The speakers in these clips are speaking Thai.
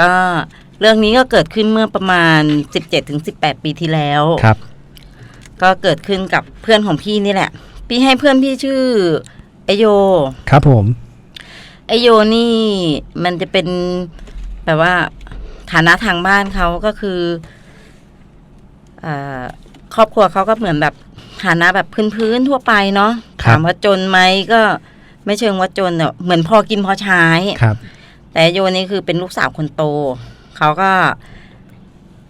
ก็เรื่องนี้ก็เกิดขึ้นเมื่อประมาณ 17ถึง18 ปีที่แล้วครับ ก็เกิดขึ้นกับเพื่อนของพี่นี่แหละ พี่ให้เพื่อนพี่ชื่อไอโย ครับผม ไอโยนี่มันจะเป็นแบบว่าฐานะทางบ้านเขาก็คืออ่าครอบครัวเขาก็เหมือนแบบฐานะแบบพื้นๆทั่วไปเนาะครับถามว่าจนไหมก็ไม่เชิงว่าจนแต่เหมือนพอกินพอใช้ครับ แต่โยนี่คือเป็นลูกสาวคนโต เขาก็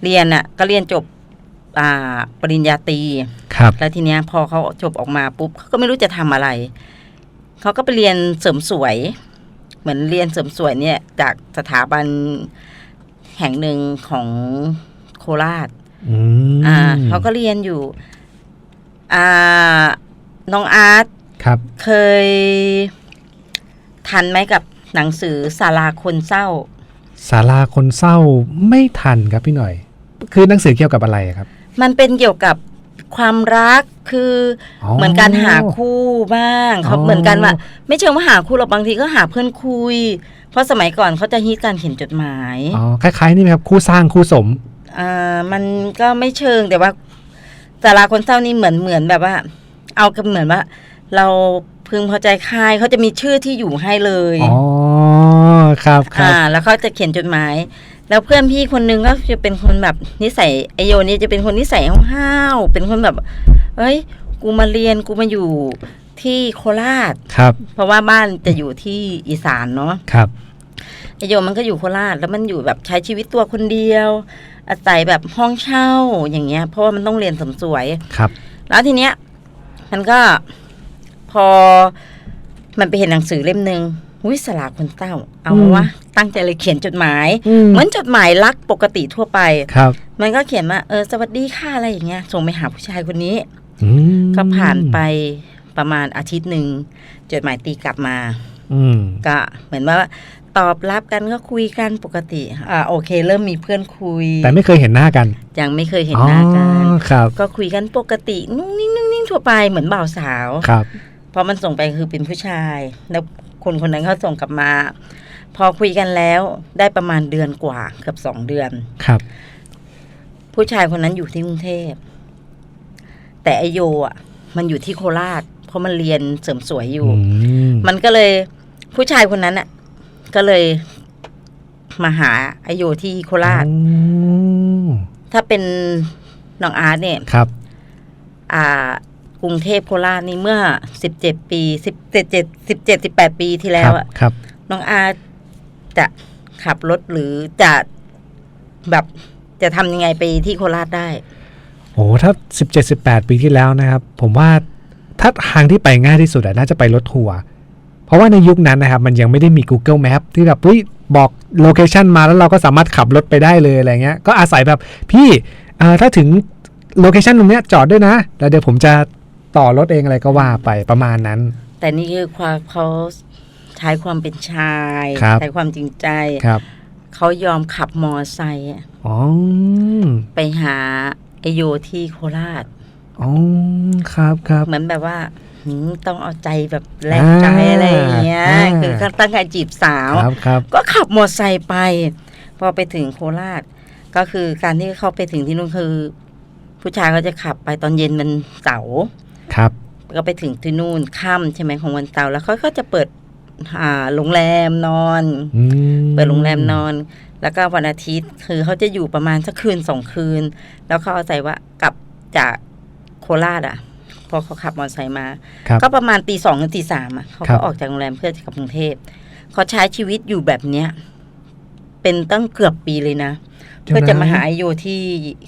เรียนอะ ก็เรียนจบอ่าปริญญาตรีครับ แล้วทีเนี้ยพอเขาจบออกมาปุ๊บเขาก็ไม่รู้จะทำอะไร เขาก็ไปเรียนเสริมสวย เหมือนเรียนเสริมสวยเนี่ย จากสถาบันแห่งหนึ่งของโคราชอืมอ่าเขาก็เรียนอยู่ อ่า น้องอาร์ตครับ เคยทันไหมกับ หนังสือสาราคนเศร้าศาลาคนเศร้าไม่ทันครับพี่หน่อย คือหนังสือเกี่ยวกับอะไรอะครับ มันเป็นเกี่ยวกับความรักคืออเหมือนการหาคู่บ้างเขาอ๋อเหมือนกันว่าไม่เชิงว่าหาคู่หรอกบางทีก็หาเพื่อนคุย เพราะสมัยก่อนเขาจะฮิตการเขียนจดหมายอ๋อคล้ายๆนี่ไหมครับคู่สร้างคู่สมอ่ามันก็ไม่เชิงแต่ว่าสาราคนเศร้านี่เหมือนเหมือนแบบว่า เอากันเหมือนว่า เราพึงพอใจใครเขาจะมีชื่อที่อยู่ให้เลย อ๋อ ครับครับอ่า แล้วเขาจะเขียนจดหมาย แล้วเพื่อนพี่คนนึงก็จะเป็นคนแบบนิสัยไอโยนี่จะเป็นคนนิสัยห้าวๆเป็นคนแบบ เอ้ย กูมาเรียนกูมาอยู่ที่โคราช ครับ เพราะว่าบ้านจะอยู่ที่อีสานเนาะครับ ไอโยมันก็อยู่โคราชแล้วมันอยู่แบบใช้ชีวิตตัวคนเดียว อาศัยแบบห้องเช่าอย่างเงี้ย เพราะว่ามันต้องเรียนเสริมสวย ครับ แล้วทีเนี้ย มันก็พอมันไปเห็นหนังสือเล่มหนึ่ง วิสลาคนเต้า เอาวะตั้งใจเลยเขียนจดหมาย เหมือนจดหมายรักปกติทั่วไปครับ มันก็เขียนว่าเออสวัสดีค่ะอะไรอย่างเงี้ยส่งไปหาผู้ชายคนนี้อืมก็ผ่านไปประมาณอาทิตย์หนึ่งจดหมายตีกลับมาอืมก็เหมือนว่าตอบรับกันก็คุยกันปกติอ่าโอเค เริ่มมีเพื่อนคุย แต่ไม่เคยเห็นหน้ากัน ยังไม่เคยเห็นหน้ากันอ๋อครับ ก็คุยกันปกตินุ่งนิ่งนุ่งนิ่งทั่วไปเหมือนบ่าวสาวครับพอมันส่งไปคือเป็นผู้ชาย แล้ว คนคนนั้นเขาส่งกลับมา พอคุยกันแล้วได้ประมาณเดือนกว่าเกือบสองเดือนครับ ผู้ชายคนนั้นอยู่ที่กรุงเทพ แต่ไอโยอะ มันอยู่ที่โคราช เพราะมันเรียนเสริมสวยอยู่อืมมันก็เลยผู้ชายคนนั้นอะ ก็เลยมาหาไอโยที่โคราชอืมถ้าเป็นน้องอาร์ตเนี่ยครับ อ่า กรุงเทพโคราชนี่เมื่อสิบเจ็ดปีสิบเจ็ดเจ็ดสิบเจ็ดสิบแปดปีที่คแล้รัวอะครับ น้องอาจะขับรถหรือจะแบบจะทำยังไงไปที่โคราชได้ โอ้ถ้าสิบเจ็ดสิบแปดปีที่แล้วนะครับ ผมว่าถ้าทางที่ไปง่ายที่สุดอะน่าจะไปรถทัวร์เพราะว่าในยุคนั้นนะครับ มันยังไม่ได้มี Google Map ที่แบบเฮ้ยบอกโลเคชันมาแล้วเราก็สามารถขับรถไปได้เลยอะไรเงี้ย ก็อาศัยแบบพี่เอ่อถ้าถึงโลเคชันตรงเนี้ยจอดด้วยนะ แล้วเดี๋ยวผมจะ ต่อรถเองอะไรก็ว่าไปประมาณนั้น แต่นี่คือความเขาใช้ความเป็นชายครับใช้ความจริงใจครับเขายอมขับมอไซค์อะอ๋อไปหาไอโยที่โคราชอ๋อครับครับเหมือนแบบว่าหืมต้องเอาใจแบบแลกใจอะไรอย่างเงี้ยอ่าคือเขาตั้งใจจีบสาวครับครับก็ขับมอเตอร์ไซค์ไป พอไปถึงโคราช ก็คือการที่เขาไปถึงที่นู่นคือ ผู้ชายเขาจะขับไปตอนเย็นมันเสาร์ ครับก็ไปถึงที่นู่นค่ำใช่ไหมของวันเสาร์แล้วเขาก็จะเปิดอ่าโรงแรมนอน อืมเปิดโรงแรมนอน แล้วก็วันอาทิตย์คือเขาจะอยู่ประมาณสักคืนสองคืน แล้วเขาอาศัยว่ากลับจากโคราชอะ พอเขาขับมอเตอร์ไซค์มา ครับ ก็ประมาณตีสองถึงตีสามอะเขาครัก็บ ออกจากโรงแรมเพื่อจะกลับกรุงเทพเขาใช้ชีวิตอยู่แบบเนี้ย เป็นตั้งเกือบปีเลยนะ เพื่อจะมาหาไอโยที่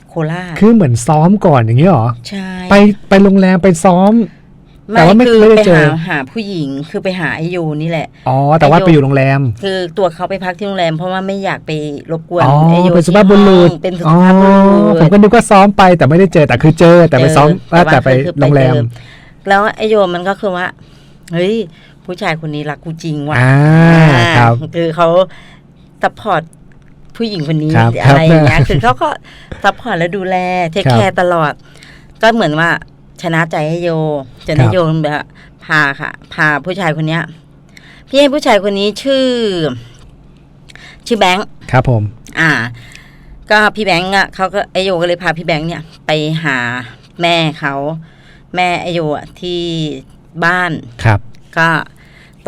โคราชคือเหมือนซ้อมก่อนอย่างนี้เหรอใช่ไปไปโรงแรมไปซ้อมแต่ว่าไม่คือไม่ได้ไปเจอหาหาผู้หญิงคือไปหาไอโยนี่แหละ อ๋อ แต่ว่าไอ้โยไปอยู่โรงแรม คือตัวเขาไปพักที่โรงแรมเพราะว่าไม่อยากไปรบกวนอ๋อไอโยเป็นสุภาพบุรุษที่ห้องเป็นสุอ๋อภาพบุรุผมษก็นึกว่าซ้อมไปแต่ไม่ได้เจอแต่คือเจอแต่ไปซ้อมเจอแต่ไปคือโรงแรมเจอแล้วไอโยมันก็คือว่า เฮ้ย ผู้ชายคนนี้รักกูจริงว่ะอ่าครับคือเขาซัพพอร์ต ผู้หญิงคนนี้ครับอะไรอย่างเงี้ยครับคือเขาก็ซัพพอร์ตและดูแลเทคครับแคร์ตลอด ก็เหมือนว่าชนะใจให้โยจนครัให้บโยแบบพาค่ะ พาผู้ชายคนเนี้ย พี่ให้ผู้ชายคนนี้ชื่อ ชื่อแบงค์ครับผม อ่า ก็พี่แบงค์อะเขาก็ไอโยก็เลยพาพี่แบงค์เนี่ย ไปหาแม่เขาแม่ไอโยอะที่บ้านครับ ก็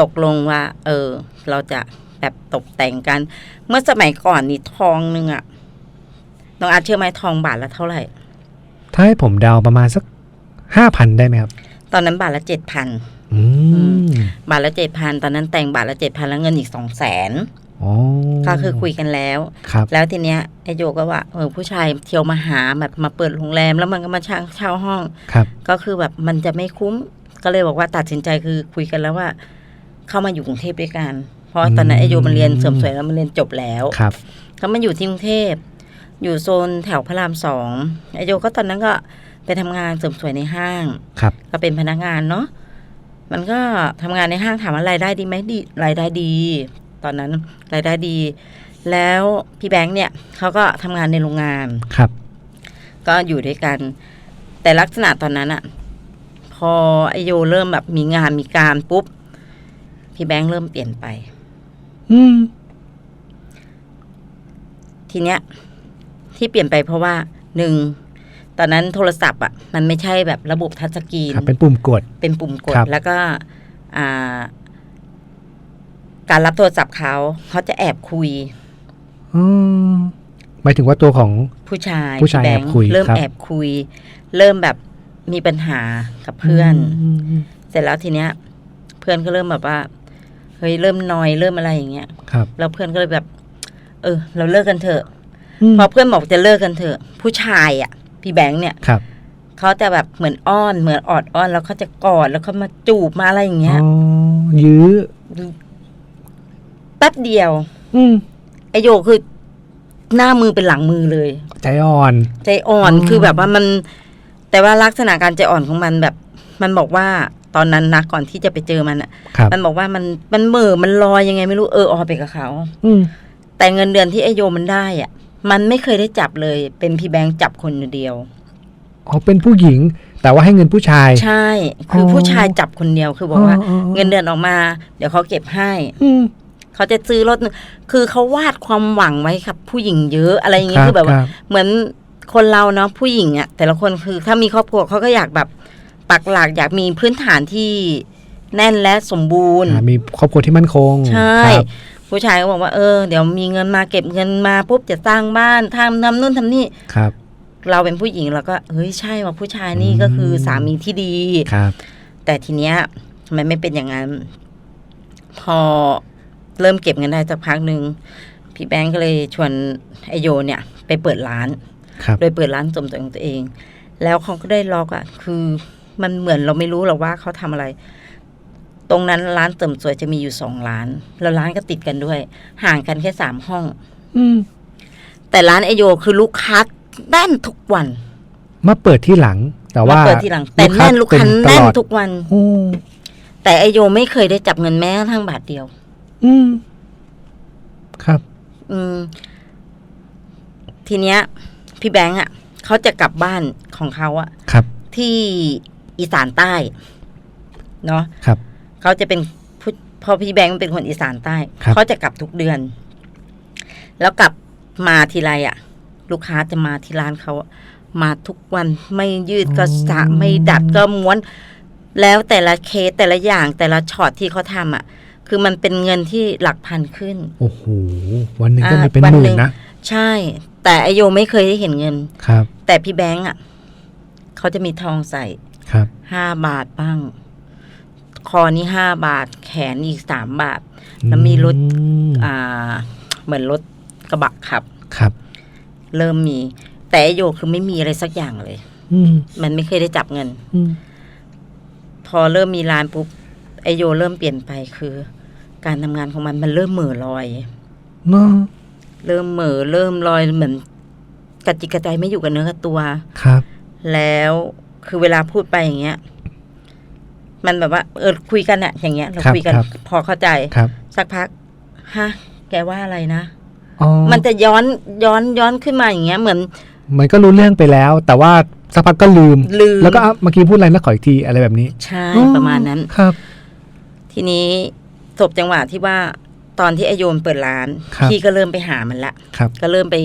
ตกลงว่า เออ เราจะ แบบตกแต่งกัน เมื่อสมัยก่อนนี่ทองหนึ่งอะน้องอาร์ตเชื่อไหมทองบาทละเท่าไหร่ ถ้าให้ผมเดาประมาณสักห้าพันได้ไหมครับ ตอนนั้นบาทละเจ็ดพันอืมบาทละเจ็ดพันตอนนั้นแต่งบาทละเจ็ดพันแล้วเงินอีกสองแสนอ๋อก็คือคุยกันแล้วครับแล้วทีเนี้ยไอโยก็ว่าเออผู้ชายเที่ยวมาหาแบบมาเปิดโรงแรม แล้วมันก็มาเช่าเช่าห้องครับก็คือแบบมันจะไม่คุ้ม ก็เลยบอกว่าตัดสินใจคือคุยกันแล้วว่า เข้ามาอยู่กรุงเทพด้วยกัน เพราะว่าตอนนั้นไอโยมันเรียนเสริมสวยแล้วมันเรียนจบแล้วครับก็มาอยู่ที่กรุงเทพอยู่โซนแถวพระรามสองไอโยก็ตอนนั้นก็ไปทำงานเสริมสวยในห้างครับก็เป็นพนักงานเนาะมันก็ทำงานในห้างถามว่ารายได้ดีไหมดีรายได้ดี ตอนนั้นรายได้ดี แล้วพี่แบงค์เนี่ยเขาก็ทำงานในโรงงานครับ ก็อยู่ด้วยกัน แต่ลักษณะตอนนั้นอะพอไอโยเริ่มแบบมีงานมีการปุ๊บ พี่แบงค์เริ่มเปลี่ยนไป อืม ทีเนี้ย ที่เปลี่ยนไปเพราะว่าหนึ่งตอนนั้นโทรศัพท์อะมันไม่ใช่แบบระบบทัชสกรีนครับเป็นปุ่มกด เป็นปุ่มกด ครับ แล้วก็อ่า การรับโทรศัพท์เขาเขาจะแอบคุย อืมหมายถึงว่าตัวของ ผู้ชายผู้ชายพี่แบแองบค์คุยเริ่มครับ แอบคุย เริ่มแบบมีปัญหากับเพื่อนมอืมเสร็จแล้วทีเนี้ย เพื่อนก็เริ่มแบบว่า เฮ้ยเริ่มนอยเริ่มอะไรอย่างเงี้ยครับ แล้วเพื่อนก็เลยแบบ เออ เราเลิกกันเถอะมพอเพื่อนบอกจะเลิกกันเถอะ ผู้ชายอะ พี่แบงค์เนี่ยครับเขาจะแบบเหมือนอ้อนเหมือนออดอ้อน แล้วเขาจะกอดแล้วเขามาจูบมาอะไรอย่างเงี้ยอ๋อยื้อแป๊บเดียว อืมไอโยคือหน้ามือเป็นหลังมือเลย ใจอ่อน ใจอ่อนอืมคือแบบว่ามัน แต่ว่าลักษณะการใจอ่อนของมันแบบ มันบอกว่า ตอนนั้นนะก่อนที่จะไปเจอมันอะครับมันบอกว่ามันมันเหม่อมันลอยยังไงไม่รู้เออออไปกับเขา อืมแต่เงินเดือนที่ไอโยมันได้อะ มันไม่เคยได้จับเลย เป็นพี่แบงค์จับคนเดียวอ๋อเป็นผู้หญิง แต่ว่าให้เงินผู้ชาย ใช่ คืออผู้ชายจับคนเดียวคือบอกว่าอ๋ออ๋อเงินเดือนออกมา เดี๋ยวเขาเก็บให้อืมเขาจะซื้อรถคือเขาวาดความหวังไว้ครับ ผู้หญิงเยอะอะไรอย่างเงี้ยคือแบบว่าครับเหมือนคนเราเนาะผู้หญิงอะแต่ละคนคือถ้ามีครอบครัวเขาก็อยากแบบ ปักหลักอยากมีพื้นฐานที่แน่นและสมบูรณ์ อ่ามีครอบครัวที่มั่นคงใช่ ครับผู้ชายก็บอกว่าเออเดี๋ยวมีเงินมาเก็บเงินมาปุ๊บจะสร้างบ้านทำทำนู่นทำนี่ ครับ เราเป็นผู้หญิงเราก็เฮ้ยใช่ว่าผู้ชายนี่ก็คือสามีที่ดี ครับ แต่ทีเนี้ยมันไม่เป็นอย่างนั้น พอเริ่มเก็บเงินได้สักพักหนึ่งพี่แบงก์ก็เลยชวนไอโยเนี่ย ไปเปิดร้าน ครับ โดยเปิดร้านสมตัวของตัวเอง แล้วเขาก็ได้ล็อกอะ่ะคือ มันเหมือนเราไม่รู้หรอกว่าเขาทำอะไร ตรงนั้นร้านเสริมสวยจะมีอยู่สองร้าน แล้วร้านก็ติดกันด้วย ห่างกันแค่สามห้อง อืม แต่ร้านไอโยคือลูกค้าแน่นทุกวัน มาเปิดที่หลัง แต่ว่ามาเปิดทีหลัง แต่แน่นลูกค้าเต็มตแน่นลอดทุกวันโอ้แต่ไอโยไม่เคยได้จับเงินแม้กระทั่งบาทเดียว อืม ครับ อืม ทีเนี้ย พี่แบงค์อะเขาจะกลับบ้านของเขาอะครับ ที่ อีสานใต้เนาะครับเขาจะเป็นผู้พอพี่แบงค์เป็นคนอีสานใต้ครับเขาจะกลับทุกเดือน แล้วกลับมาทีไรอะลูกค้าจะมาที่ร้านเขาอะมาทุกวันไม่ยืดก็สระไม่ดัดก็ม้วน แล้วแต่ละเคสแต่ละอย่างแต่ละช็อตที่เขาทำอะคือมันเป็นเงินที่หลักพันขึ้น โอ้โหวันหนึ่งก็อ่ามีเป็นวันหหนึ่มื่นงนะใช่ แต่ไอโยไม่เคยได้เห็นเงินครับ แต่พี่แบงค์อะเขาจะมีทองใส่ครับ ห้าบาทบ้าง คอนี่ห้าบาท แขนอีกสามบาท แล้วมีรถอืมอ่า เหมือนรถกระบะขับ ครับ เริ่มมี แต่ไอโยคือไม่มีอะไรสักอย่างเลยอืมมันไม่เคยได้จับเงินอืมพอเริ่มมีร้านปุ๊บไอโยเริ่มเปลี่ยนไปคือ การทำงานของมันมันเริ่มเหม่อลอยเนาะเริ่มเหม่อเริ่มลอยเหมือนกระจิกกระใจไม่อยู่กับเนื้อกับตัวครับ แล้ว คือเวลาพูดไปอย่างเงี้ย มันแบบว่าเออคุยกันอะอย่างเงี้ย เราครับคุยกันครับพอเข้าใจครับ สักพักฮะแกว่าอะไรนะอ๋อมันจะย้อนย้อนย้อนขึ้นมาอย่างเงี้ย เหมือนมันก็รู้เรื่องไปแล้ว แต่ว่าสักพักก็ลืมลืมแล้วก็อะเมื่อกี้พูดอะไรนะขออีกทีอะไรแบบนี้ ใช่อ๋อประมาณนั้นครับ ทีนี้ศพจังหวะที่ว่าตอนที่ไอโยมเปิดร้านครับพี่ก็เริ่มไปหามันละครับก็เริ่มไป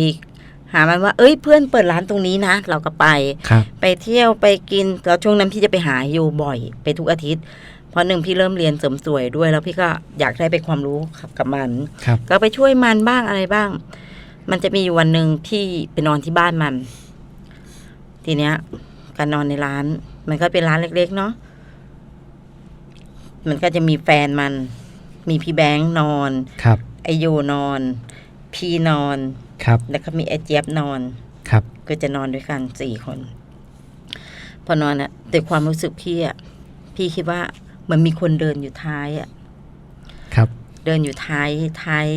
หามันว่า เอ้ยเพื่อนเปิดร้านตรงนี้นะ เราก็ไปครับไปเที่ยวไปกินแล้วช่วงนั้นพี่จะไปหาโยบ่อย ไปทุกอาทิตย์ เพราะหนึ่งพี่เริ่มเรียนเสริมสวยด้วย แล้วพี่ก็อยากได้ไปความรู้กับมันครับก็ไปช่วยมันบ้างอะไรบ้าง มันจะมีอยู่วันหนึ่งพี่ไปนอนที่บ้านมัน ทีเนี้ย การนอนในร้าน มันก็เป็นร้านเล็ก ๆ เนาะมันก็จะมีแฟนมัน มีพี่แบงค์นอน ครับไอโยนอน พี่นอน ครับ แล้วก็มีไอเจี๊ยบนอนครับ ก็จะนอนด้วยกันสี่คน พอนอนอะแต่ความรู้สึกพี่อะพี่คิดว่าเหมันมีคนเดินอยู่ท้ายอะครับ เดินอยู่ท้ายท้าย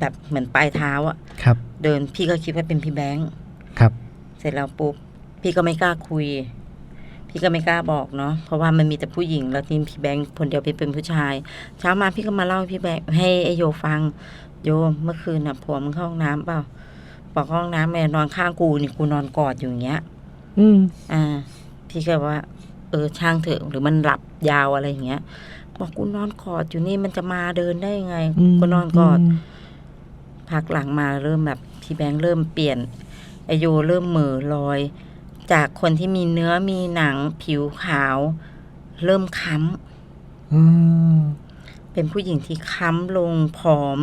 แบบเหมือนปลายเท้าอะครับ เดินพี่ก็คิดว่าเป็นพี่แบงค์ครับ เสร็จแล้วปุ๊บพี่ก็ไม่กล้าคุย พี่ก็ไม่กล้าบอกเนาะเพราะว่ามันมีแต่ผู้หญิง แล้วทีมพี่แบงค์คนเดียวเป็นผู้ชาย เช้ามาพี่ก็มาเล่าให้พี่แบงค์ให้ไอโยฟัง โยเมื่อคืนน่ะผัวมึงเข้าห้องน้ำเปล่าบอกเข้าห้องน้ำแม่นอนข้างกูนี่กูนอนกอดอยู่อย่างเงี้ย อืม อ่า พี่ก็ว่า เออช่างเถอะหรือมันหลับยาวอะไรอย่างเงี้ย บอกกูนอนกอดอยู่นี่มันจะมาเดินได้ยังไงกูนอนกอด มพักหลังมาเริ่มแบบพี่แบงค์เริ่มเปลี่ยนไอโยเริ่มเหม่อลอย จากคนที่มีเนื้อมีหนังผิวขาว เริ่มค้อืมำเป็นผู้หญิงที่ค้ำลงผอม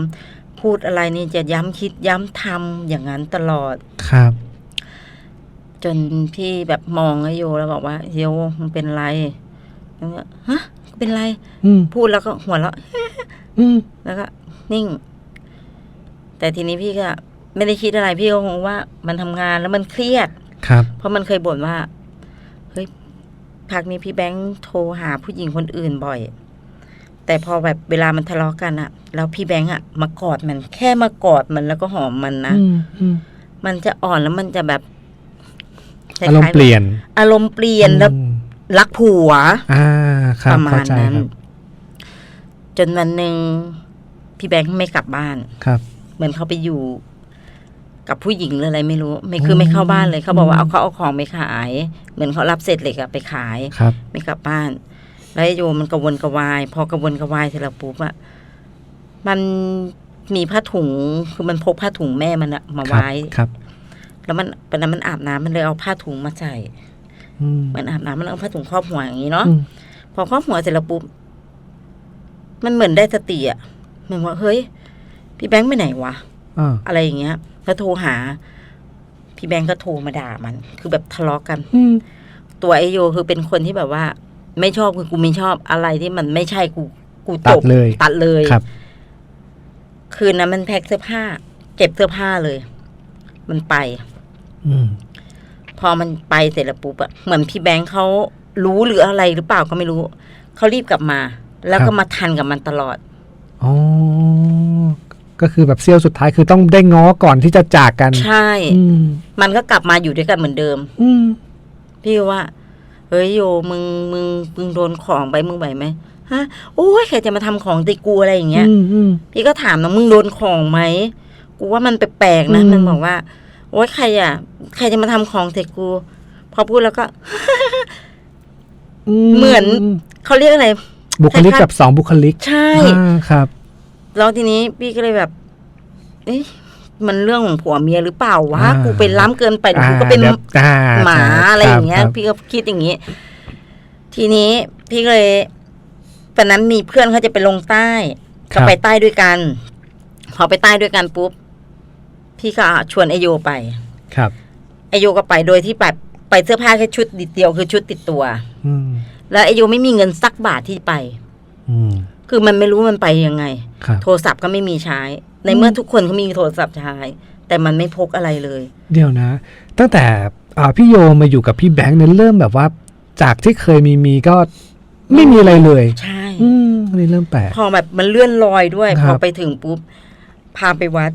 พูดอะไรนี่จะย้ำคิดย้ำทำอย่างนั้นตลอดครับ จนพี่แบบมองไอโยแล้วบอกว่าโยมันเป็นไรแล้วก็ฮะเป็นไรอืมพูดแล้วก็หัวเราะอืมแล้วก็นิ่ง แต่ทีนี้พี่ก็ไม่ได้คิดอะไรพี่ก็คงว่า มันทำงานแล้วมันเครียด ครับ เพราะมันเคยบ่นว่า เฮ้ยพักนี้พี่แบงค์โทรหาผู้หญิงคนอื่นบ่อย แต่พอแบบเวลามันทะเลาะกันอะแล้วพี่แบงค์อะมากอดมัน แค่มากอดมันแล้วก็หอมมันนะอืมอืมมันจะอ่อนแล้วมันจะแบบคอารมล้ายณ์เปลี่ยนๆอารมณ์เปลี่ยนแล้วอืมรักผัวอ่าครัปบระมาเข้าณใจนั้นครับจนวันหนึ่งพี่แบงค์ไม่กลับบ้านครับ เหมือนเขาไปอยู่ กับผู้หญิงหรืออะไรไม่รู้ ไม่คือไม่เข้าบ้านเลยเขาบอกว่าเอาเขาเอาของไปขาย เหมือนเขารับเศษเหล็กอะไปขายครับไม่กลับบ้าน แล้วไอ้โยมมันกระวนกระวาย พอกระวนกระวายเสร็จแล้วปุ๊บอะมันมีผ้าถุงคือมันพกผ้าถุงแม่มันอะมาครับไว้ครับ แล้วมันตอนนั้นมันอาบน้ำมันเลยเอาผ้าถุงมาใส่อืมเหมือนอาบน้ำมันเอาผ้าถุงครอบหัวอย่างนี้เนาะอืมพอครอบหัวเสร็จแล้วปุ๊บมันเหมือนได้สติอะเหมือนว่าเฮ้ย พี่แบงค์ไปไหนวะอ่าอะไรอย่างเงี้ย แล้วโทรหา พี่แบงค์ก็โทรมาด่ามัน คือแบบทะเลาะกัน อืม ตัวไอโยคือเป็นคนที่แบบว่า ไม่ชอบคือกูไม่ชอบอะไรที่มันไม่ใช่กูกูตัจดบเลย ตัดเลย ครับ คืนนั้นมันแพ็คเสื้อผ้า เก็บเสื้อผ้าเลย มันไป อืม พอมันไปเสร็จแล้วปุ๊บอะเหมือนพี่แบงค์เขารู้หรืออะไรหรือเปล่าก็ไม่รู้ เขารีบกลับมา แล้วก็มาทันกับมันตลอด อ๋อ ก็คือแบบเสี้ยวสุดท้ายคือต้องได้ง้อก่อนที่จะจากกัน ใช่อืมมันก็กลับมาอยู่ด้วยกันเหมือนเดิม อืมพี่ว่า เฮ้ยโยมึงมึงมึงโดนของไปมึงไหวไหมฮะโอ้ยใครจะมาทำของติกูอะไรอย่างเงี้ยอืมอืมพี่ก็ถามนะมึงโดนของไหมกูว่ามันแปลกๆนะอืมมันบอกว่าโอ๊ยใครอะ ใครจะมาทำของใส่กู พอพูดแล้วก็เหมือนเขาเรียกอะไร บุคลิกคล้ายๆกับสองบุคลิก ใช่อ่าครับ แล้วทีนี้พี่ก็เลยแบบ เอ๊ะมันเรื่องของผัวเมียหรือเปล่าวะอ่ากูเป็นล้ำเกินไปหรืออ่ากูก็เป็นดี๋ยวอ่หมาใช่อะไรอย่างเงี้ย ครับ พี่ก็คิดอย่างงี้ ทีนี้พี่ก็เลยตอนนั้นมีเพื่อนเขาจะไปลงใต้ครัก็บไปใต้ด้วยกัน พอไปใต้ด้วยกันปุ๊บ พี่ก็ชวนไอโยไป ครับ ไอโยก็ไปโดยที่แบบไปเสื้อผ้าแค่ชุดเดียวคือชุดติดตัว อืมแล้วไอโยไม่มีเงินสักบาทที่ไป อืม คือมันไม่รู้มันไปยังไง ครับ โทรศัพท์ก็ไม่มีใช้ ในเมื่อทุกคนเขามีโทรศัพท์ใช้ แต่มันไม่พกอะไรเลย เดี๋ยวนะ ตั้งแต่อ่าพี่โยมาอยู่กับพี่แบงค์เนี่ยเริ่มแบบว่า จากที่เคยมีมีก็ไม่มีอะไรเลย ใช่ อืมอันนี้เริ่มแปลก พอแบบมันเลื่อนลอยด้วย คพรัอบไปถึงปุ๊บ พาไปวัด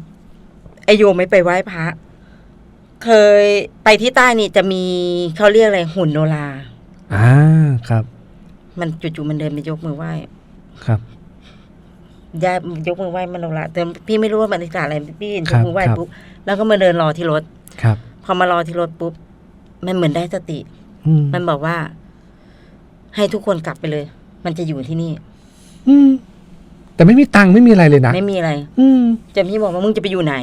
ไอโยไม่ไปไหว้พระ เคยไปที่ใต้นี่จะมีเขาเรียกอะไรหุ่นโนรา อ่าครับ มันจู่ๆมันเดินไปยกมือไหว้ ครับ ยายยกมือไหว้มันโนราแต่พี่ไม่รู้ว่ามันคืออะไรพี่เห็นคยรักบมือไหว้ครับปุ๊บแล้วก็มาเดินรอที่รถครับ พอมารอที่รถปุ๊บมันเหมือนได้สติอืมมันบอกว่า ให้ทุกคนกลับไปเลย มันจะอยู่ที่นี่ อืม แต่ไม่มีตังค์ไม่มีอะไรเลยนะไม่มีอะไร อืมจนพี่บอกว่ามึงจะไปอยู่ไหน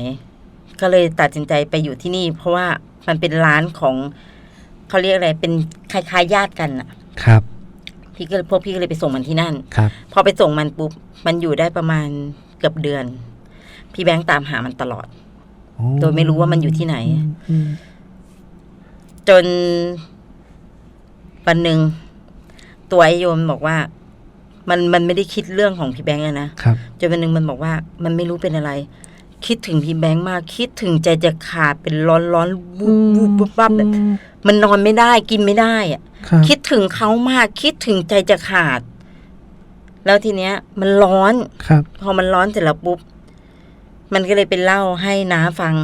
ก็เลยตัดสินใจไปอยู่ที่นี่ เพราะว่ามันเป็นร้านของเขาเรียกอะไร เป็นคล้ายๆญาติกันอะครับ พี่ก็เลยพวกพี่ก็เลยไปส่งมันที่นั่นครับ พอไปส่งมันปุ๊บมันอยู่ได้ประมาณเกือบเดือน พี่แบงค์ตามหามันตลอดโอ้โดยไม่รู้ว่ามันอยู่ที่ไหนอืมจนวันหนึ่งตัวไอโยมบอกว่า มันมันไม่ได้คิดเรื่องของพี่แบงค์อะนะครับจนวันหนึ่งมันบอกว่า มันไม่รู้เป็นอะไร คิดถึงพี่แบงค์มาก คิดถึงใจจะขาดเป็นร้อนร้อนวูบวูบวับวับแบบมันนอนไม่ได้กินไม่ได้อะ ครับคิดถึงเขามากคิดถึงใจจะขาด แล้วทีเนี้ย มันร้อนครับ พอมันร้อนเสร็จแล้วปุ๊บ มันก็เลยไปเล่าให้น้าฟัง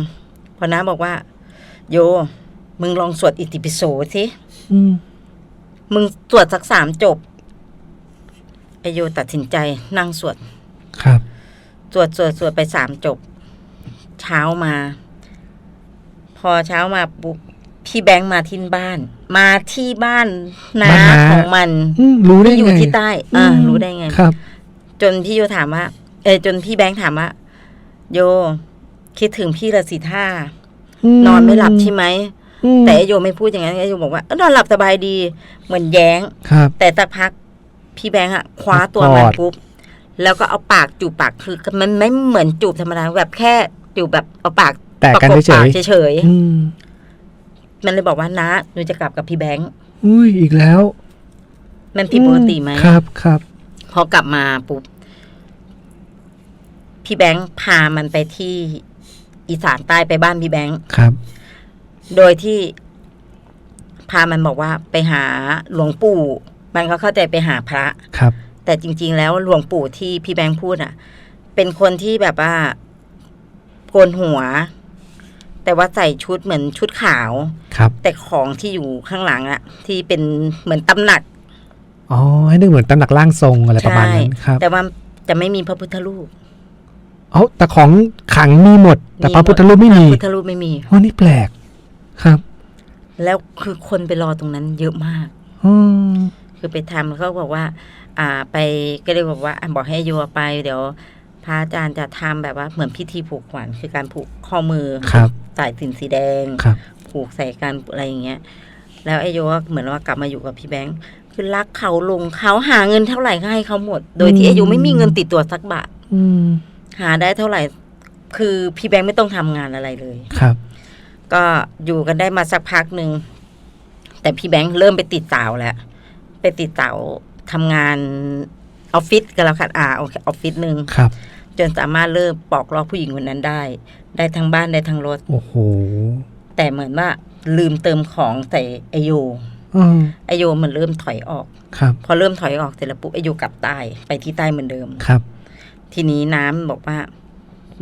พอน้าบอกว่า โย มึงลองสวดอิติปิโสสิอืมมึงสวดสักสามจบไอโยตัดสินใจนั่งสวด ครับ สวดสวดสวดไปสามจบ เช้ามา พอเช้ามาปุ๊บ พี่แบงค์มาที่บ้าน มาที่บ้านน้าบ้านน้า ของมันอืมรู้ได้ที่อไงยู่ที่ใต้ อ่า รู้ได้ไง ครับ จนพี่โยถามว่า เออจนพี่แบงค์ถามว่า โย คิดถึงพี่ละสิท่า นอนไม่หลับใช่ไหมอืมแต่ไอโยไม่พูดอย่างนั้นไอโยบอกว่าเอ้อนอนหลับสบายดี เหมือนแย้ง ครับ แต่สักพัก พี่แบงค์อะคว้าตัวมันกอด ปุ๊บ แล้วก็เอาปากจูบปากคือมันไม่เหมือนจูบธรรมดาแบบแค่จูบแบบเอาปากแตะกันประบเฉปากยเฉยๆอืมๆ มันเลยบอกว่านะหนูจะกลับกับพี่แบงค์อุ้ยอีกแล้ว มันผิดปกติไหมครับครับพอกลับมาปุ๊บพี่แบงค์พามันไปที่อีสานใต้ไปบ้านพี่แบงค์ครับ โดยที่พามันบอกว่าไปหาหลวงปู่ มันก็เข้าใจไปหาพระครับ แต่จริง ๆ แล้วหลวงปู่ที่พี่แบงค์พูดอะ เป็นคนที่แบบว่าโกนหัว แต่ว่าใส่ชุดเหมือนชุดขาว ครับ แต่ของที่อยู่ข้างหลังอะที่เป็นเหมือนตำหนัก อ๋อ ให้นึกเหมือนตำหนักร่างทรงอะไรประมาณนั้นครับ แต่ว่าจะไม่มีพระพุทธรูปเอ้าแต่ของขลังมีหมด แต่พระพุทธรูปไม่มีพระพุทธรูปไม่มีอ๋อนี่แปลกครับ แล้วคือคนไปรอตรงนั้นเยอะมากอืมคือไปทำเขาบอกว่า อ่า ไปก็เลยบอกว่าอะบอกให้โยไปเดี๋ยว พระอาจารย์จะทำแบบว่าเหมือนพิธีผูกขวัญคือการผูกข้อมือครับสายสิญจนสีแดงครับผูกใส่กันอะไรอย่างเงี้ย แล้วไอโยก็เหมือนว่ากลับมาอยู่กับพี่แบงค์คือรักเขาลงเขาหาเงินเท่าไหร่ก็ให้เขาหมด โดยที่อืมไอโยไม่มีเงินติดตัวสักบาทอืมหาได้เท่าไหร่ คือพี่แบงค์ไม่ต้องทำงานอะไรเลยครับ ก็อยู่กันได้มาสักพักหนึ่งแต่พี่แบงค์เริ่มไปติดสาวแล้วไปติดสาวทำงานออฟฟิศกันแล้วค่ะอ่าโอเคออฟฟิศหนึ่งครับ จนสามารถเริ่มปลอกลอกผู้หญิงคนนั้นได้ ได้ทั้งบ้านได้ทั้งรถโอ้โหแต่เหมือนว่าลืมเติมของใส่ไอโยอืมไอโยมันเริ่มถอยออกครับพอเริ่มถอยออกเสร็จแล้วปุ๊บไอโยกลับใต้ไปที่ใต้เหมือนเดิมครับ ทีนี้น้ำบอกว่า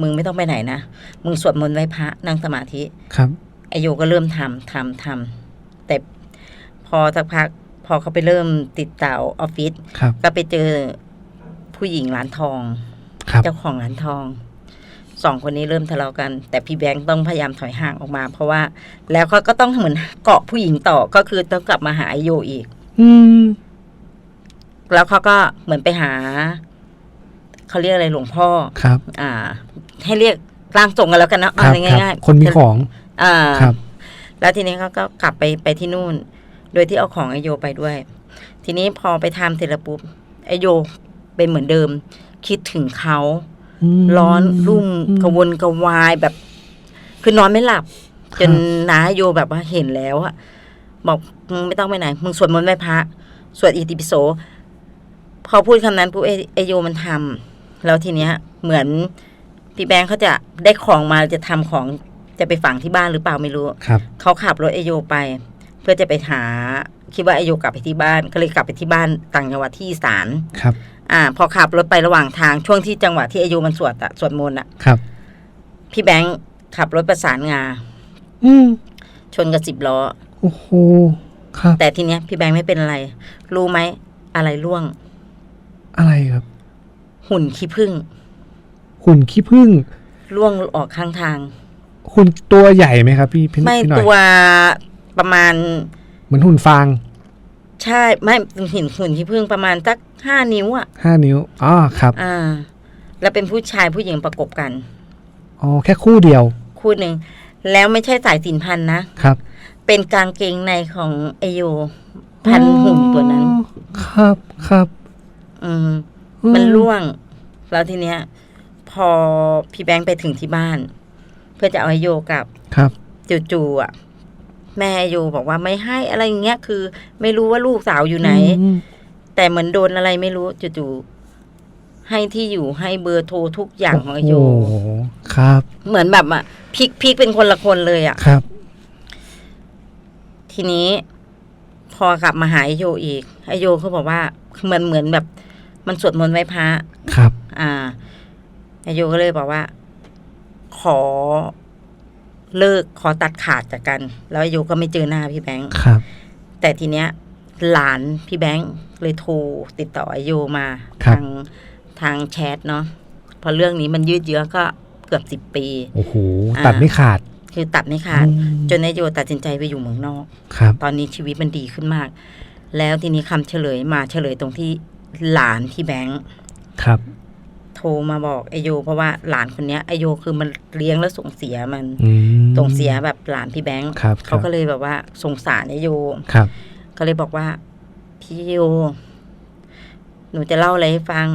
มึงไม่ต้องไปไหนนะมึงสวดมนต์ไหว้พระนั่งสมาธิครับไอโยก็เริ่มทำทำทำแต่พอสักพักพอเขาไปเริ่มติดเต่าออฟฟิศครับก็ไปเจอผู้หญิงร้านทองครับ เจ้าของร้านทองสองคนนี้เริ่มทะเลาะกัน แต่พี่แบงค์ต้องพยายามถอยห่างออกมา เพราะว่า แล้วเขาก็ต้องเหมือนเกาะผู้หญิงต่อก็คือต้องกลับมาหาไอโยอีก อืม แล้วเขาก็เหมือนไปหาเขาเรียกอะไรหลวงพ่อครับ อ่า ให้เรียกร่างทรงกันแล้วกันเนอะครัเอาคง่ายรับๆคนมีของ อ่าครับ แล้วทีนี้เขาก็กลับไปไปที่นู่น โดยที่เอาของไอโยไปด้วย ทีนี้พอไปทำเสร็จแล้วปุ๊บไอโยเป็นเหมือนเดิม คิดถึงเขามร้อนรุ่มอืมกระวนกระวายแบบ คือนอนไม่หลับครับ จนน้าโยแบบว่าเห็นแล้วอะบอกมึงไม่ต้องไปไหนมึงสวดมนต์ไหว้พระสวดอิติปิโสพอพูดคำนั้นปุ๊บไอไอโยมันทำแล้วทีเนี้ย เหมือนพี่แบงค์เขาจะได้ของมาจะทำของจะไปฝังที่บ้านหรือเปล่าไม่รู้ครับเขาขับรถไอโยไป เพื่อจะไปหาคิดว่าไอโยกลับไปที่บ้านก็เลยกลับไปที่บ้านต่างจังหวัดที่อีสานครับ อ่า พอขับรถไประหว่างทางช่วงที่จังหวะที่ไอโยมันสวดอะสวดมนต์อะครับ พี่แบงค์ขับรถประสานงา อืมชนกับสิบล้อ โอ้โหครับ แต่ทีเนี้ย พี่แบงค์ไม่เป็นอะไร รู้ไหมอะไรร่วง อะไรครับ หุ่นขี้ผึ้งหุ่นขี้ผึ้งร่วงออกข้างทาง หุ่นตัวใหญ่ไหมครับ พี่พี่ไม่พี่หน่อยตัวประมาณเหมือนหุ่นฟาง ใช่ไม่หินหุ่นขี้ผึ้งประมาณสักห้านิ้วอะห้านิ้วอ๋อครับ อ่า แล้วเป็นผู้ชายผู้หญิงประกบกันอ๋อแค่คู่เดียว คู่หนึ่งแล้วไม่ใช่สายสินพันนะครับ เป็นกางเกงในของไอโยพันหุ่นตัวนั้นอ๋อครับครับ อืมมันร่วง แล้วทีเนี้ย พอพี่แบงค์ไปถึงที่บ้าน เพื่อจะเอาไอโยกลับ ครับ จู่ๆอะ แม่ไอโยบอกว่าไม่ให้อะไรอย่างเงี้ยคือ ไม่รู้ว่าลูกสาวอยู่ไหนอืมแต่เหมือนโดนอะไรไม่รู้จู่ๆให้ที่อยู่ให้เบอร์โทรทุกอย่างของไอโยโอ้โหครับ เหมือนแบบอะพลิกพลิกเป็นคนละคนเลยอะครับ ทีนี้ พอกลับมาหาไอโยอีกไอโยเขาบอกว่าเหมือนเหมือนแบบ มันสวดมนต์ไหว้พระครับ อ่าไอโยก็เลยบอกว่า ขอ เลิกขอตัดขาดจากกัน แล้วไอโยก็ไม่เจอหน้าพี่แบงค์ครับ แต่ทีเนี้ย หลานพี่แบงค์เลยโทรติดต่อไอโยมาครับทางทางแชทเนาะเพอเรื่องนี้มันยืดเยื้อก็เกือบสิบปีโอ้โหอ่าตัดไม่ขาด คือตัดไม่ขาดอืมจนไอโยตัดสินใจไปอยู่เมืองนอกครับ ตอนนี้ชีวิตมันดีขึ้นมาก แล้วทีนี้คำเฉลยมาเฉลยตรงที่หลานพี่แบงค์ครับ โทรมาบอกไอโย เพราะว่าหลานคนเนี้ยไอโยคือมันเลี้ยงแล้วส่งเสียมันอืมส่งเสียแบบหลานพี่แบงค์ครับเขาก็เลยแบบว่าสงสารไอโยครับก็เลยบอกว่า พี่โย หนูจะเล่าอะไรให้ฟัง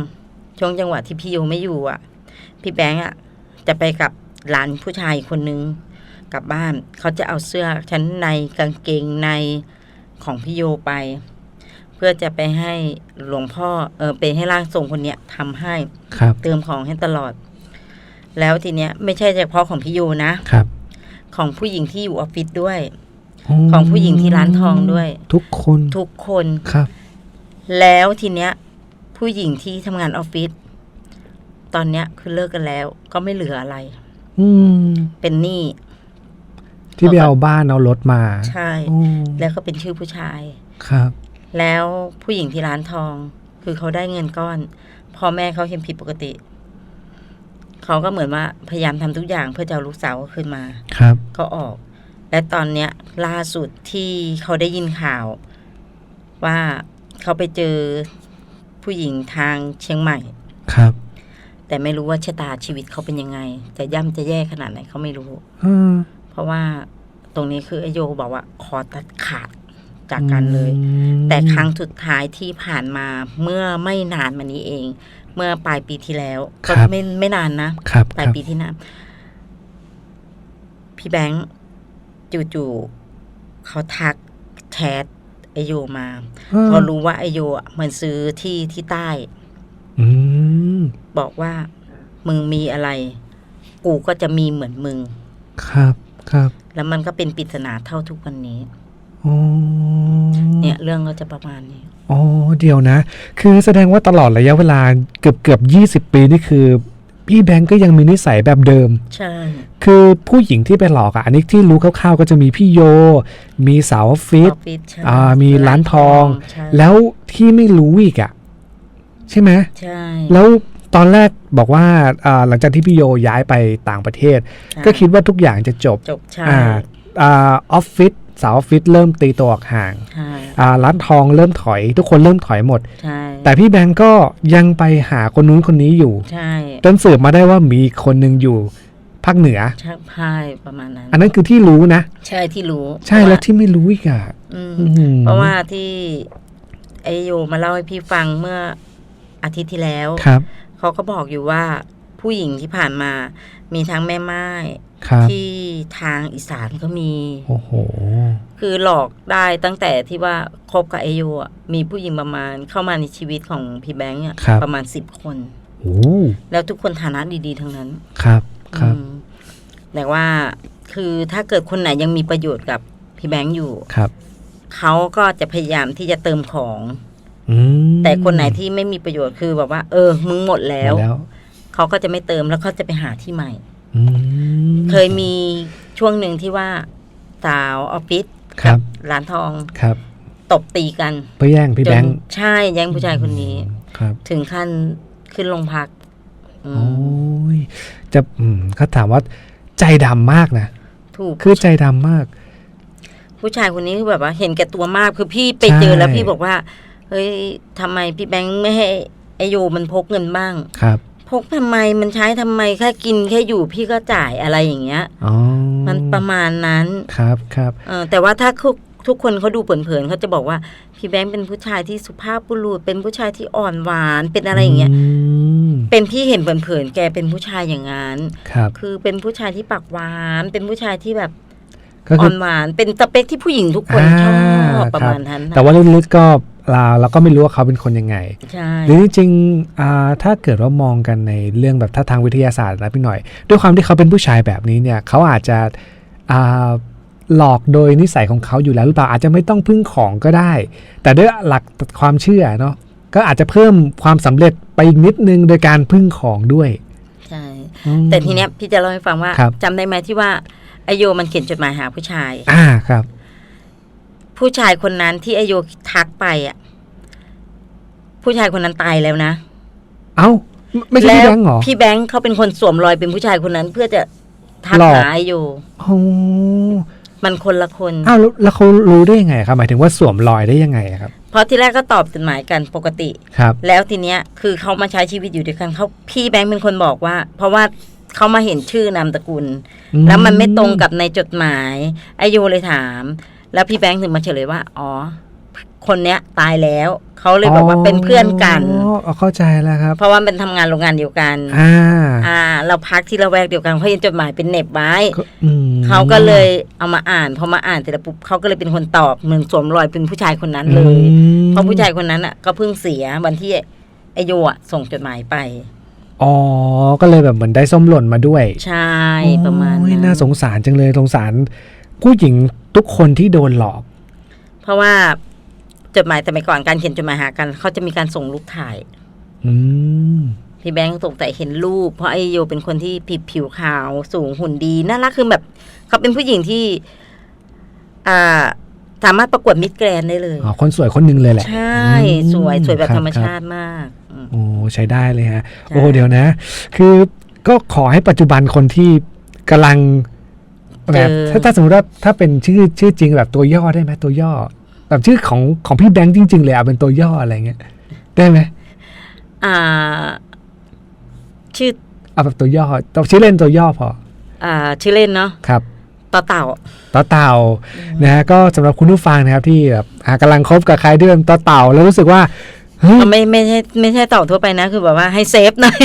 ช่วงจังหวะที่พี่โยไม่อยู่อะ พี่แบงค์อะ จะไปกับหลานผู้ชายคนนึงกลับบ้านเขาจะเอาเสื้อชั้นในกางเกงในของพี่โยไปเพื่อจะไปให้หลวงพ่อเออไปให้ร่างทรงคนเนี้ยทำให้ครับเติมของให้ตลอด แล้วทีเนี้ยไม่ใช่เฉพาะของพี่โยนะครับ ของผู้หญิงที่อยู่ออฟฟิศด้วย ของผู้หญิงที่ร้านทองด้วย ทุกคนทุกคนครับ แล้วทีเนี้ย ผู้หญิงที่ทำงานออฟฟิศตอนเนี้ยคือเลิกกันแล้ว ก็ไม่เหลืออะไร อืมเป็นหนี้ที่ไปเอาบ้านเอารถมา ใช่อืมแล้วก็เป็นชื่อผู้ชาย ครับ แล้วผู้หญิงที่ร้านทอง คือเขาได้เงินก้อนพ่อแม่เขาเห็นผิดปกติ เขาก็เหมือนว่าพยายามทำทุกอย่างเพื่อจะเอาลูกสาวเขาขึ้นมา ครับก็ออก และตอนเนี้ยล่าสุดที่เขาได้ยินข่าว ว่าเขาไปเจอผู้หญิงทางเชียงใหม่ ครับ แต่ไม่รู้ว่าชะตาชีวิตเขาเป็นยังไง จะย่ำจะแย่ขนาดไหนเขาไม่รู้อืมเพราะว่าตรงนี้คือไอโยบอกว่า ขอตัดขาด จากกันเลยอืมแต่ครั้งสุดท้ายที่ผ่านมาเมื่อไม่นานมานี้เอง เมื่อปลายปีที่แล้วก็ไม่ไม่นานนะครับปลายครับปีที่แล้วพี่แบงค์จู่ๆเขาทักแชทไอโยมาพอรู้ว่าไอโยอะเหมือนซื้อที่ที่ใต้อืมบอกว่า มึงมีอะไร กูก็จะมีเหมือนมึง ครับ ครับ แล้วมันก็เป็นปริศนาเท่าทุกวันนี้อ๋อ เนี่ยเรื่องก็จะประมาณนี้อ๋อเดี๋ยวนะ คือแสดงว่าตลอดระยะเวลาเกือบเกือบยี่สิบปีนี่คือ พี่แบงก์ก็ยังมีนิสัยแบบเดิม ใช่ คือผู้หญิงที่ไปหลอกอะ อันนี้ที่รู้คร่าวๆก็จะมีพี่โย มีสาวออฟฟิศออฟฟิศใช่อ่ามีร้านทองใช่แล้วที่ไม่รู้อีกอะ ใช่ไหมใช่ แล้วตอนแรกบอกว่าอ่าหลังจากที่พี่โยย้ายไปต่างประเทศใช่ก็คิดว่าทุกอย่างจะจบจบใช่อ่าอ่าออฟฟิศ สาวออฟฟิศเริ่มตีตัวออกห่าง ใช่อ่าร้านทองเริ่มถอย ทุกคนเริ่มถอยหมด ใช่แต่พี่แบงก์ก็ยังไปหาคนนู้นคนนี้อยู่ ใช่จนสืบมาได้ว่ามีคนหนึ่งอยู่ภาคเหนือใช่พายประมาณนั้น อันนั้นคือที่รู้นะ ใช่ที่รู้ใช่เพราะแล้วว่าที่ไม่รู้อีกอะอืม อื้อหือเพราะว่าที่ไอโยมาเล่าให้พี่ฟังเมื่ออาทิตย์ที่แล้ว ครับ เขาก็บอกอยู่ว่าผู้หญิงที่ผ่านมา มีทั้งแม่ไม้ครับ ที่ทางอีสานก็มีโอ้โหคือหลอกได้ตั้งแต่ที่ว่าคบกับไอโยอะมีผู้หญิงประมาณเข้ามาในชีวิตของพี่แบงค์อะครับประมาณสิบคนโอ้แล้วทุกคนฐานะดีๆ ทั้งนั้นครับครับอืมแต่ว่าคือถ้าเกิดคนไหนยังมีประโยชน์กับพี่แบงค์อยู่ครับเขาก็จะพยายามที่จะเติมของอืมแต่คนไหนที่ไม่มีประโยชน์คือแบบว่า เออ มึงหมดแล้วหมดแล้วเขาก็จะไม่เติมแล้วเขาจะไปหาที่ใหม่อืม เคยมีช่วงหนึ่งที่ว่าสาวออฟฟิศครักับร้านทองครับตบตีกันเพื่อแย่งพี่จแบนงค์ใช่แย่งผู้ชายคนนี้ครับ ถึงขั้นขึ้นโรงพักอืมโอ้ยจะอืมเขาถามว่าใจดำมากนะถูกคือใจดำมาก ผู้ชายคนนี้คือแบบว่า เห็นแก่ตัวมากคือพี่ไปเจอใช่แล้วพี่บอกว่า เฮ้ยทำไมพี่แบงค์ไม่ให้ไอโยมันพกเงินบ้างครับพ กทำไมมันใช้ทำไมแค่กินแค่อยู่พี่ก็จ่ายอะไรอย่างเงี้ยอ๋อมันประมาณนั้นครับครับเออแต่ว่าถ้าทุกทุกคนเขาดูเผินๆเขาจะบอกว่าพี่แบงค์เป็นผู้ชายที่สุภาพบุรุษเป็นผู้ชายที่อ่อนหวานเป็นอะไรอย่างเงี้ยมเป็นพี่เห็นเผินๆแกเป็นผู้ชายอย่างนั้นครับ คือเป็นผู้ชายที่ปากหวาน เป็นผู้ชายที่แบบก็อ่คืออนหวานเป็นสเปคที่ผู้หญิงทุกคนอ่าชอบประครับมาณนั้นนะแต่ว่าลึกๆก็ เราเราก็ไม่รู้ว่าเขาเป็นคนยังไงใช่หรือจริงๆอ่าถ้าเกิดว่ามองกันในเรื่องแบบถ้าทางวิทยาศาสตร์นะพี่หน่อย ด้วยความที่เขาเป็นผู้ชายแบบนี้เนี่ยเขาอาจจะอ่าหลอกโดยนิสัยของเขาอยู่แล้วหรือเปล่าอาจจะไม่ต้องพึ่งของก็ได้ แต่ด้วยหลักความเชื่อเนาะก็อาจจะเพิ่มความสำเร็จไปอีกนิดนึงโดยการพึ่งของด้วยใช่อืมแต่ทีเนี้ยพี่จะเล่าให้ฟังว่าครับจำได้ไหมที่ว่าไอโยมันเขียนจดหมายหาผู้ชาย อ่าครับ ผู้ชายคนนั้นที่ไอโยทักไปอะ ผู้ชายคนนั้นตายแล้วนะ เอ้า ไม่ใช่พี่แบงค์เหรอ พี่แบงค์เขาเป็นคนสวมรอยเป็นผู้ชายคนนั้น เพื่อจะทักหลอกหาไอโยโอ้มันคนละคนอ้าวแล้วแล้วเขารู้ได้ยังไงครับหมายถึงว่าสวมรอยได้ยังไงครับ เพราะที่แรกก็ตอบจดหมายกันปกติครับ แล้วทีเนี้ยคือเขามาใช้ชีวิตอยู่ด้วยกันเขาพี่แบงค์เป็นคนบอกว่า เพราะว่าเขามาเห็นชื่อนามตระกูลอืแล้วมันไม่ตรงกับในจดหมายไอโยเลยถาม แล้วพี่แบงค์ถึงมาเฉลยว่า อ๋อ คนเนี้ยตายแล้วเขาเลยบอกว่าเป็นเพื่อนกันอ๋อเข้าใจแล้วครับ เพราะว่าเป็นทำงานโรงงานเดียวกัน อ่า อ่า เราพักที่ละแวกเดียวกันเขาเห็นจดหมายเป็นเหน็บไว้ก็อืมเขาก็เลยเอามาอ่านพอมาอ่านเสร็จแล้วปุ๊บเขาก็เลยเป็นคนตอบเหมือนสวมรอยเป็นผู้ชายคนนั้นเลยอืมเพราะผู้ชายคนนั้นอะ ก็เพิ่งเสียวันที่ไอโยอะส่งจดหมายไปอ๋อ ก็เลยแบบเหมือนได้ส้มหล่นมาด้วย ใช่ประมาณโอ้ยนั้นน่าสงสารจังเลยสงสาร ผู้หญิงทุกคนที่โดนหลอก เพราะว่าจดหมายสมัยก่อนการเขียนจดหมายหากันเขาจะมีการส่งรูปถ่าย อืมพี่แบงค์สงสัยเห็นรูป เพราะไอโยเป็นคนที่ผิวผิวขาวสูงหุ่นดีน่ารักคือแบบ เขาเป็นผู้หญิงที่ อ่า สามารถประกวดมิสแกรนด์ได้เลยอ๋อคนสวยคนหนึ่งเลยแหละ ใช่อืมสวยสวยแบบครับธรรมชาติมากอืมโอ้ใช้ได้เลยฮะใช่โอ้เดี๋ยวนะ คือก็ขอให้ปัจจุบันคนที่กำลัง แบบถ้าถ้าสมมติว่าถ้าเป็นชื่อชื่อจริงแบบตัวย่อได้ไหมตัวย่อ แบบชื่อของของพี่แบงค์จริง ๆ เลยเอาเป็นตัวย่ออะไรเงี้ยได้ไหมอ่า ชื่อเอาแบบตัวย่อตัวชื่อเล่นตัวย่อพอ อ่า ชื่อเล่นเนาะครับต่อเต่าต่อเต่านะฮะก็สำหรับคุณผู้ฟังนะครับที่แบบอ่ากำลังคบกับใครที่เป็นต่อเต่าแล้วรู้สึกว่าเฮ้ย ไม่ไม่ใช่ไม่ใช่เต่าทั่วไปนะ คือแบบว่าให้เซฟหน่อย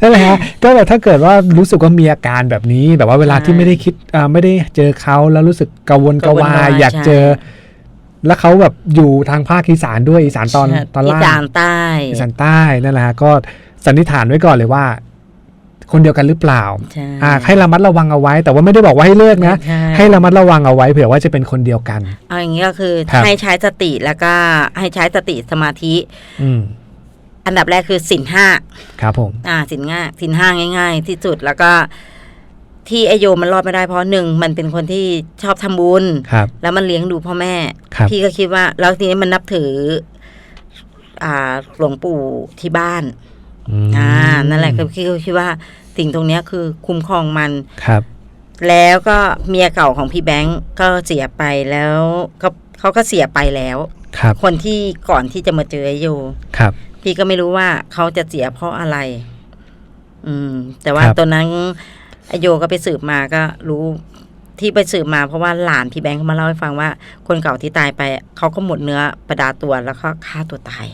นั่นแหละฮะก็แบบถ้าเกิดว่ารู้สึกว่ามีอาการแบบนี้ แบบว่าเวลาที่ใช่ไม่ได้คิดอ่าไม่ได้เจอเขาแล้วรู้สึกกังวลกระวากังวลกระวายยอยากใช่เจอ แล้วเขาแบบอยู่ทางภาคอีสานด้วยอีสานตอนตอนอีล่างสานใต้อีสานใต้นั่นแหละฮะก็สันนิษฐานไว้ก่อนเลยว่า คนเดียวกันหรือเปล่าใช่อ่าให้ระมัดระวังเอาไว้ แต่ว่าไม่ได้บอกว่าให้เลิกนะ ใช่ให้ระมัดระวังเอาไว้เผื่อว่าจะเป็นคนเดียวกัน เอาอย่างนี้ก็คือครับ ให้ใช้สติแล้วก็ให้ใช้สติสมาธิ อืมอันดับแรกคือสินห้า ครับผม อ่าสินง่ายสินห้าง่าย ๆ ที่สุดแล้วก็ที่ไอโยมันรอดไม่ได้เพราะหนึ่งมันเป็นคนที่ชอบทำบุญ ครับ แล้วมันเลี้ยงดูพ่อแม่ ครับ พี่ก็คิดว่า แล้วทีนี้มันนับถือ อ่าหลวงปู่ที่บ้านม อ่านั่นแหละคือพี่ก็คิดว่าสิ่งตรงเนี้ยคือคุ้มครองมันครับ แล้วก็เมียเก่าของพี่แบงก์ก็เสียไปแล้วก็เขาก็เสียไปแล้วครับคนที่ก่อนที่จะมาเจอไอโยครับ พี่ก็ไม่รู้ว่าเขาจะเสียเพราะอะไร อืม แต่ว่าครับตอนนั้นไอโยก็ไปสืบมาก็รู้ที่ไปสืบมาเพราะว่าหลานพี่แบงค์เขามาเล่าให้ฟังว่า คนเก่าที่ตายไปเขาก็หมดเนื้อประดาตัวแล้วก็ฆ่าตัวตาย